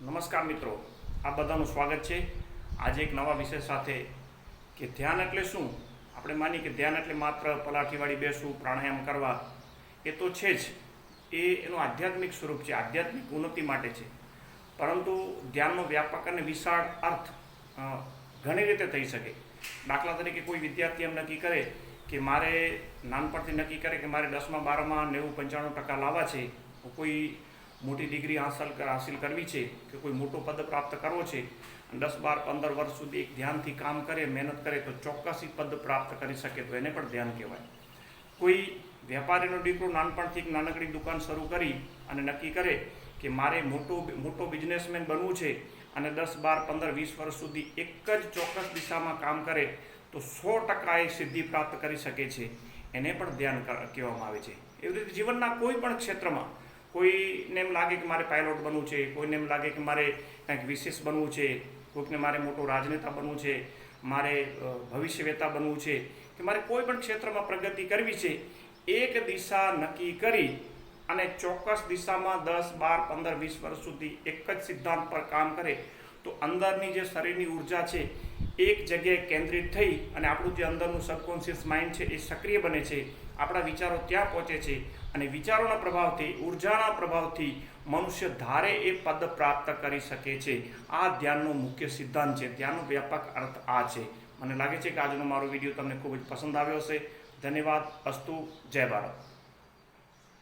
નમસ્કાર મિત્રો આ બધાનું સ્વાગત છે. આજે એક નવા વિષય સાથે કે ધ્યાન એટલે શું? આપણે માની કે ધ્યાન એટલે માત્ર પલાઠીવાળી બેસવું પ્રાણાયામ કરવા. એ તો છે જ. એ એનું આધ્યાત્મિક સ્વરૂપ છે, આધ્યાત્મિક ઉન્નતિ માટે છે. પરંતુ ધ્યાનનો વ્યાપક અને વિશાળ અર્થ ઘણી રીતે થઈ શકે. દાખલા તરીકે કોઈ વિદ્યાર્થી એમ નક્કી કરે કે મારે નાનપણથી નક્કી કરે કે મારે દસમા, બારમાં નેવું, પંચાણું ટકા લાવવા છે કોઈ મોટી ડિગ્રી હાંસલ હાંસિલ કરવી છે કે કોઈ મોટો પદ પ્રાપ્ત કરવો છે દસ બાર પંદર વર્ષ સુધી એક ધ્યાનથી કામ કરે, મહેનત કરે, તો ચોક્કસ પદ પ્રાપ્ત કરી શકે તો એને પણ ધ્યાન કહેવાય. કોઈ વેપારીનો દીકરો નાનપણથી એક નાનકડી દુકાન શરૂ કરી અને નક્કી કરે કે મારે મોટો મોટો બિઝનેસમેન બનવું છે અને દસ બાર પંદર વીસ વર્ષ સુધી એક જ ચોક્કસ દિશામાં કામ કરે, તો સો ટકા એ સિદ્ધિ પ્રાપ્ત કરી શકે છે. એને પણ ધ્યાન કહેવામાં આવે છે. એવી રીતે જીવનના કોઈ પણ ક્ષેત્રમાં કોઈને એમ લાગે કે મારે પાયલોટ બનવું છે, કોઈને એમ લાગે કે મારે કંઈક વિશેષ બનવું છે, કોઈકને મારે મોટો રાજનેતા બનવું છે, મારે ભવિષ્યવેતા બનવું છે, કે મારે કોઈ પણ ક્ષેત્રમાં પ્રગતિ કરવી છે, એક દિશા નક્કી કરી અને ચોક્કસ દિશામાં દસ, બાર, પંદર, વીસ વર્ષ સુધી એક જ સિદ્ધાંત પર કામ કરે, તો અંદરની જે શરીરની ઊર્જા છે એક જગ્યાએ કેન્દ્રિત થઈ અને આપણું જે અંદરનું સબકોન્શિયસ માઇન્ડ છે એ સક્રિય બને છે. આપણા વિચારો ત્યાં પહોંચે છે અને વિચારોના પ્રભાવથી, ઉર્જાના પ્રભાવથી મનુષ્ય ધારે એ પદ પ્રાપ્ત કરી શકે છે. આ ધ્યાનનો મુખ્ય સિદ્ધાંત છે. ધ્યાનનો વ્યાપક અર્થ આ છે. મને લાગે છે કે આજનો મારો વીડિયો તમને ખૂબ જ પસંદ આવ્યો હશે. ધન્યવાદ. અસ્તુ. જય ભારત.